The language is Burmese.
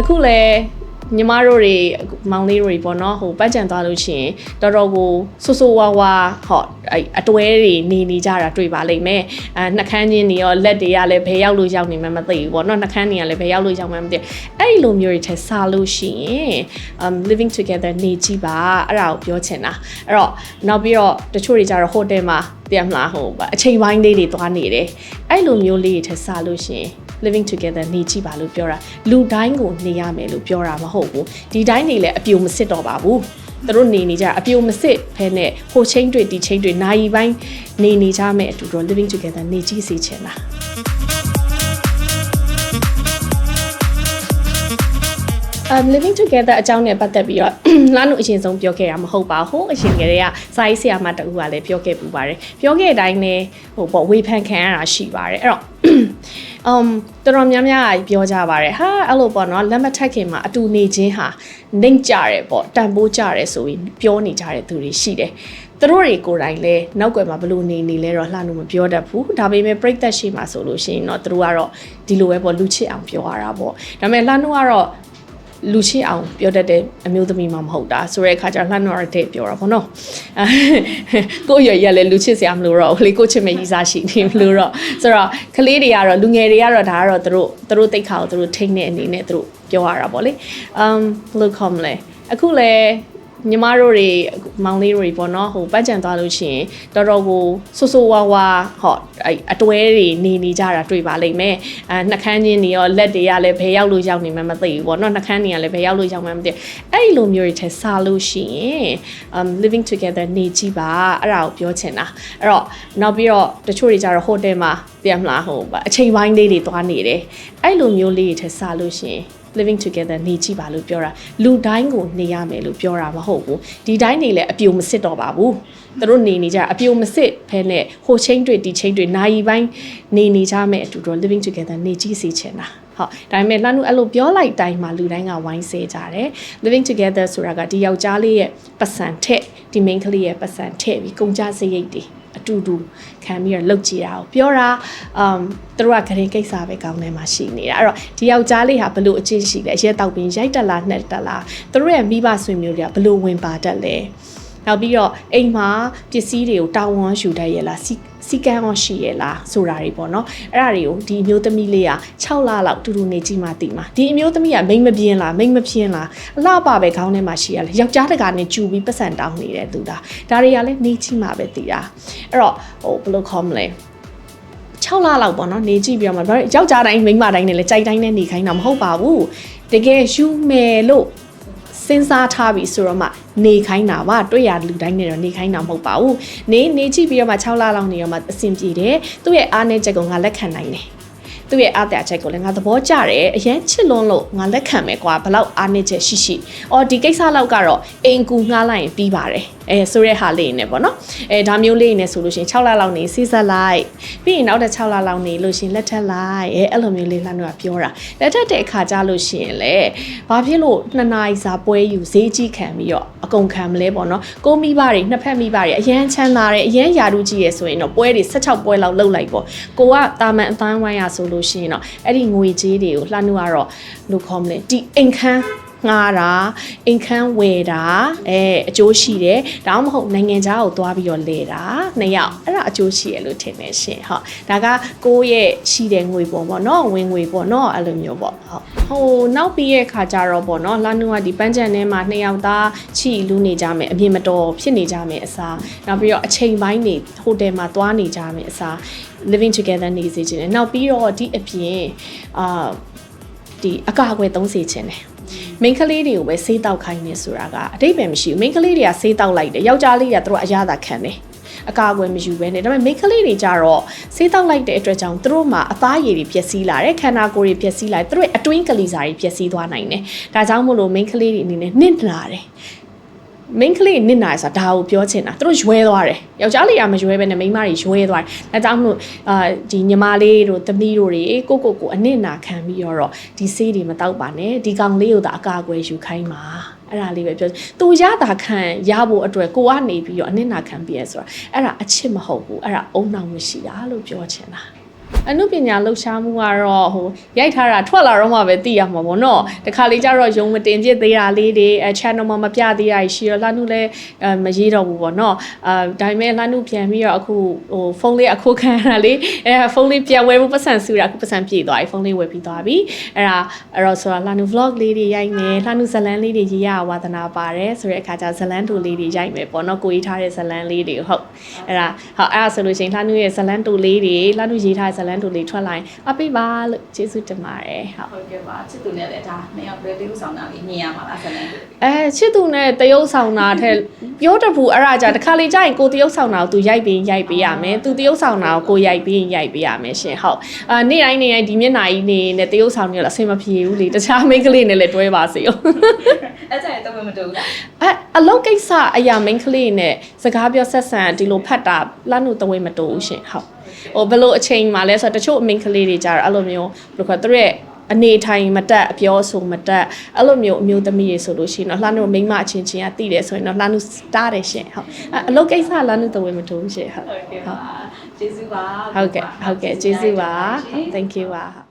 အခုလဲညီမတို့တွေမောင်လေးတွေပေါ့နော်ဟိုပတ်ကြံသွားလို့ရှိရင်တော်တော်ကိုဆူဆူဝါဝါဟောအဲ့အတွဲတွေနေနေကြတာတွေ့ပါလိမ့်မယ်အဲနှကန်းချင်းတွေရောလက်တွေကလည်းဘယ်ရောက်လို့ရောက်နေမှမသိဘူးပေါ့နော်နှကန်းတွေကလည်းဘယ်ရောက်လို့ရောက်မှမသိဘူးအဲ့ဒီလိုမျိုးတွေထက်စားလို့ရှိရင် um living together နေကြည့်ပါအဲ့ဒါကိုပြောချင်တာအဲ့တော့နောက်ပြီးတော့တချို့တွေကြတော့ဟိုတယ်မှာတရားမလားဟိုအချိန်ပိုင်းလေးတွေသွားနေတယ်အဲ့လိုမျိုးလေးတွေထက်စားလို့ရှိရင် living together နေကြည့်ပါလို့ပြောတာလူတိုင်းကိုနေရမယ်လို့ပြောတာမဟုတ်ဘူးဒီတိုင်းနေလည်းအပြိုမစစ်တော့ပါဘူးသူတို့နေနေကြအပြိုမစစ်ဖဲနဲ့ဟိုချင်းတွေဒီချင်းတွေနာယီပိုင်းနေနေကြမယ်အတူတူ living together နေကြည့်စေချင်တာ um living together အကြောင်းနဲ့ပတ်သက်ပြီးတော့လာနုအရင်ဆုံးပြောခဲ့တာမဟုတ်ပါဘူးအရင်ကတည်းကစာရေးဆရာမတူကလည်းပြောခဲ့ပူပါတယ်ပြောခဲ့တဲ့အတိုင်းလည်းဟိုပေါ့ဝေဖန်ခံရတာရှိပါတယ်အဲ့တော့ um တော်တော်များများကပြောကြပါတယ်ဟာအဲ့လိုပေါ့နော်လက်မထက်ခင်မှာအတူနေခြင်းဟာနှိမ့်ကြတယ်ပေါ့တန်ဖိုးကြတယ်ဆိုပြီးပြောနေကြတဲ့သူတွေရှိတယ်သူတို့တွေကိုယ်တိုင်လဲနောက်ွယ်မှာဘလို့နေနေလဲတော့လှမ်းလို့မပြောတတ်ဘူးဒါပေမဲ့ပြိသက်ရှိမှာဆိုလို့ရှိရင်တော့သူတို့ကတော့ဒီလိုပဲပေါ့လူချစ်အောင်ပြောရတာပေါ့ဒါပေမဲ့လှမ်းတို့ကတော့ လူချင်းအောင်ပြောတတ်တဲ့အမျိုးသမီးမှမဟုတ်တာဆိုတဲ့အခါကျလှမ်းတော့တဲ့ပြောတာပေါ့နော်အဲကိုယ့်ရွယ်ရက်လည်းလူချစ်စရာမလိုတော့ဘူးလေကိုယ့်ချစ်မဲ့ရီးစားရှိနေမလို့တော့ဆိုတော့ကလေးတွေကတော့လူငယ်တွေကတော့ဒါကတော့သူတို့သူတို့တိတ်ခါကိုသူတို့ထိန်းတဲ့အနေနဲ့သူတို့ပြောရတာပေါ့လေအမ်ဘယ်လိုခေါ်မလဲအခုလဲညီ မတို့တွေမောင်လေးတွေပေါ့နော်ဟိုပတ်ကြံသွားလို့ရှိရင်တော်တော်ကိုဆူဆူဝါဝါဟောအဲ့အတွဲတွေနေနေကြတာတွေ့ပါလိမ့်မယ်အဲနှကန်းချင်းတွေရောလက်တွေကလည်းဘယ်ရောက်လို့ရောက်နေမှမသိဘူးပေါ့နော်နှကန်းတွေကလည်းဘယ်ရောက်လို့ရောက်မှမသိအဲ့ဒီလိုမျိုးတွေထက်စားလို့ရှိရင် um living together နေကြည့်ပါအဲ့ဒါကိုပြောချင်တာအဲ့တော့နောက်ပြီးတော့တချို့တွေကြတော့ဟိုတယ်မှာပြန်မလားဟိုအချိန်ပိုင်းလေးတွေသွားနေတယ်အဲ့လိုမျိုးလေးတွေထက်စားလို့ရှိရင် living together နေကြည့်ပါလို့ပြောတာလူတိုင်းကိုနေရမယ်လို့ပြောတာမဟုတ်ဘူးဒီတိုင်းနေလည်းအပြိုမစစ်တော့ပါဘူးသူတို့နေနေကြအပြိုမစစ်ဖဲနဲ့ဟိုချင်းတွေဒီချင်းတွေနာယီပိုင်းနေနေကြမယ်အတူတူ living together နေကြည့်စေချင်တာဟုတ်ဒါပေမဲ့လှမ်းလို့အဲ့လိုပြောလိုက်တိုင်းမှာလူတိုင်းကဝိုင်းစေကြတယ် living together ဆိုတာကဒီယောက်ျားလေးရဲ့ပတ်စံထက်ဒီ main ကလေးရဲ့ပတ်စံထက်ပြီးကုန်ကြစရိတ်တွေအ တူတူခံပြီးတော့လှုပ်ကြည့်တာကိုပြောတာအမ်သူတို့ကဂရင်ကိစ္စပဲကောင်းတယ်မှာရှိနေတာအဲ့တော့ဒီယောက်ျားလေးဟာဘလို့အချင်းရှိလဲရဲတောက်ပင်ရိုက်တက်လာနှက်တက်လာသူတို့ရဲ့မိဘဆွေမျိုးတွေကဘလို့ဝင်ပါတတ်လဲ နောက်ပြီးတော့အိမ်မှာပစ္စည်းတွေကိုတာဝန်ယူတတ်ရဲ့လားစီစီကန်းရောရှိရဲ့လားဆိုတာတွေပေါ့နော်အဲ့ဒါတွေကိုဒီအမျိုးသမီးလေးက6လလောက်တူတူနေကြည့်မှသိမှာဒီအမျိုးသမီးကမိမ့်မပြင်းလားမိမ့်မပြင်းလားအလှပပဲခေါင်းထဲမှာရှိရလေယောက်ျားတကာနဲ့ကြူပြီးပတ်စံတောင်းနေတဲ့သူဒါဒါတွေကလည်းနေကြည့်မှပဲသိတာအဲ့တော့ဟိုဘယ်လိုခေါ်မလဲ6လလောက်ပေါ့နော်နေကြည့်ပြီးတော့မှယောက်ျားတိုင်းမိန်းမတိုင်းနဲ့လည်းကြိုက်တိုင်းနဲ့နေခိုင်းတာမဟုတ်ပါဘူးတကယ်ယူမယ်လို့ စဉ်းစားထားပြီဆိုတော့မှနေခိုင်းတာပါတွေ့ရလူတိုင်းနဲ့တော့နေခိုင်းတာမဟုတ်ပါဘူးနေနေကြည့်ပြီးတော့မှ6လလောက်နေတော့မှအဆင်ပြေတယ်သူ့ရဲ့အားနည်းချက်ကငါလက်ခံနိုင်တယ် သူ့ရဲ့အားတဲ့အချက်ကိုလည်းငါသဘောကျတယ်အရင်ချစ်လွန်းလို့ငါလက်ခံမယ်ကွာဘလောက်အားနည်းချက်ရှိရှိ။အော်ဒီကိစ္စလောက်ကတော့အိမ်ကူငှားလိုက်ရင်ပြီးပါတယ်။အဲဆိုတဲ့ဟာလေးနဲ့ပေါ့နော်။အဲဒါမျိုးလေးနဲ့ဆိုလို့ရှိရင်6လလောက်နေစီးဆက်လိုက်။ပြီးရင်နောက်တဲ့6လလောက်နေလို့ရှိရင်လက်ထက်လိုက်။အဲအဲ့လိုမျိုးလေးလှမ်းတော့ပြောတာ။လက်ထက်တဲ့အခါကြလို့ရှိရင်လေဘာဖြစ်လို့နှစ်နာရီစာပွဲယူဈေးကြီးခံပြီးတော့အကုန်ခံမလဲပေါ့နော်။ကိုမိဘတွေနှစ်ဖက်မိဘတွေအရန်ချမ်းသာတယ်အရန်ယာရုကြီးရယ်ဆိုရင်တော့ပွဲတွေ16ပွဲလောက်လုပ်လိုက်ပေါ့။ကိုကတာမန်အတိုင်းဝိုင်းရဆိုလို့ရှိရင်တော့အဲ့ဒီငွေကြေးတွေကိုလှမ်းလို့ကတော့လို့ခေါ်မလဲဒီအိမ်ခန်း ငှားတာအိမ်ခန်းဝယ်တာအဲအကျိုးရှိတယ်ဒါမှမဟုတ်နိုင်ငံခြားကိုသွားပြီးတော့လဲတာနှစ်ယောက်အဲ့ဒါအကျိုးရှိရလို့ထင်တယ်ရှင်ဟုတ်ဒါကကိုယ့်ရဲ့ရှိတဲ့ငွေပေါ့ပေါ့နော်ဝင်ငွေပေါ့နော်အဲ့လိုမျိုးပေါ့ဟုတ်ဟိုနောက်ပြီးရဲ့ခါကြတော့ပေါ့နော်လာနူကဒီပန်းချန်ထဲမှာနှစ်ယောက်သားချီလူနေကြမယ်အမြင်မတော်ဖြစ်နေကြမယ်အစားနောက်ပြီးတော့အချိန်ပိုင်းနေဟိုတယ်မှာသွားနေကြမယ်အစား living together နေစေချင်တယ်နောက်ပြီးတော့ဒီအပြင်အာဒီအကာအကွယ်သုံးစေချင်တယ် မိန်းကလေးတွေကိုပဲဆေးတောက်ခိုင်းနေဆိုတာကအတိတ်ပဲမရှိဘူးမိန်းကလေးတွေကဆေးတောက်လိုက်တယ်ယောက်ျားလေးတွေကသူတို့အရသာခံတယ်အကာအကွယ်မယူဘဲနဲ့ဒါပေမဲ့မိန်းကလေးတွေကြတော့ဆေးတောက်လိုက်တဲ့အတွက်ကြောင့်သူတို့မှာအသားရည်တွေပျက်စီးလာတယ်ခန္ဓာကိုယ်တွေပျက်စီးလာတယ်သူတို့ရဲ့အတွင်းကလေးစာတွေပျက်စီးသွားနိုင်တယ်ဒါကြောင့်မို့လို့မိန်းကလေးတွေအနေနဲ့နစ်နာတယ် main ကလေးနစ်နာဆိုတာဒါကိုပြောချင်တာသူတို့ရွဲသွားတယ်ယောက်ျားလေးကမရွဲဘဲနဲ့မိန်းမတွေရွဲသွားတယ်ဒါကြောင့်မလို့အာဒီညီမလေးတို့သမီးတို့တွေကိုကိုကိုအနစ်နာခံပြီးတော့ဒီဆေးတွေမတောက်ပါနဲ့ဒီကောင်လေးကိုသာအကာအကွယ်ယူခိုင်းပါအဲ့ဒါလေးပဲပြောသူရတာခံရဖို့အတွက်ကိုကနေပြီးတော့အနစ်နာခံပြီးရဆိုတာအဲ့ဒါအချစ်မဟုတ်ဘူးအဲ့ဒါအုံနောက်မရှိတာလို့ပြောချင်တာ အနုပညာလှူရှားမှုကတော့ဟိုရိုက်ထားတာထွက်လာတော့မှပဲသိရမှာပေါ့နော်တခါလေကျတော့ယုံမတင်ကျစ်သေးတာလေးတွေအဲ channel မှာမပြသေးတာရှိတော့လှနုလည်းအဲမရေးတော့ဘူးပေါ့နော်အာဒါပေမဲ့လှနုပြန်ပြီးတော့အခုဟိုဖုန်းလေးအခုခံရတာလေအဲဖုန်းလေးပြန်ဝယ်ဖို့ပတ်စံစုတာအခုပတ်စံပြေသွားပြီဖုန်းလေးဝယ်ပြီးသွားပြီအဲ့ဒါအဲ့တော့ဆိုတော့လှနု vlog လေးတွေရိုက်မယ်လှနုဇလန်းလေးတွေရေးရဝါသနာပါတယ်ဆိုတဲ့အခါကျဇလန်းတူလေးတွေရိုက်မယ်ပေါ့နော်ကိုရေးထားတဲ့ဇလန်းလေးတွေဟုတ်အဲ့ဒါဟုတ်အဲ့ဒါဆိုလို့ရှိရင်လှနုရဲ့ဇလန်းတူလေးတွေလှနုရေးထားတဲ့ဇလန်းတူလေးထွက်လာရင်အပိပါလို့ကျေးဇူးတင်ပါတယ်ဟုတ်ဟုတ်ကဲ့ပါချစ်သူနဲ့လည်းဒါနှစ်ယောက်ပဲလေးဥဆောင်တာလေးမြင်ရမှာလားဆက်နေလို့အဲချစ်သူနဲ့တရုပ်ဆောင်တာထက်ပြောတတ်ဘူးအဲ့ဒါကြတခါလေကြာရင်ကိုတရုပ်ဆောင်တာကိုသူရိုက်ပြီးရိုက်ပေးရမယ်သူတရုပ်ဆောင်တာကိုကိုရိုက်ပြီးရိုက်ပေးရမယ်ရှင်ဟုတ်အာနေ့တိုင်းနေ့တိုင်းဒီမျက်နှာကြီးနေနဲ့တရုပ်ဆောင်နေတော့အဆင်မပြေဘူးလေတခြားမိန်းကလေးနဲ့လည်းတွဲပါစေရောအဲ့ကြရင် တော့မတူဘူးလားအဲအလုတ်ကိစ္စအရာမိန်းကလေးနဲ့စကားပြောဆက်ဆံဒီလိုဖတ်တာလှမ်းလို့တဝဲမတူဘူးရှင်ဟုတ်ဟိုဘယ်လိုအချိန်မှလဲဆိုတော့တချို့မိန်းကလေးတွေကြတော့အဲ့လိုမျိုးဘယ်လိုခေါ်သူတို့ရဲ့အနေထိုင်မတက်အပြောဆိုမတက်အဲ့လိုမျိုးအမျိုးသမီးတွေဆိုလို့ရှိရင်တော့လှမ်းလို့မိန်းမအချင်းချင်းကတည်တယ်ဆိုရင်တော့လှမ်းလို့တားတယ်ရှင်ဟုတ်အဲ့အလုတ်ကိစ္စလှမ်းလို့တဝဲမတူဘူးရှင်ဟုတ်ဟုတ်ကဲ့ပါကျေးဇူးပါဟုတ်ကဲ့ဟုတ်ကဲ့ကျေးဇူးပါဟုတ် thank you ပါဟုတ်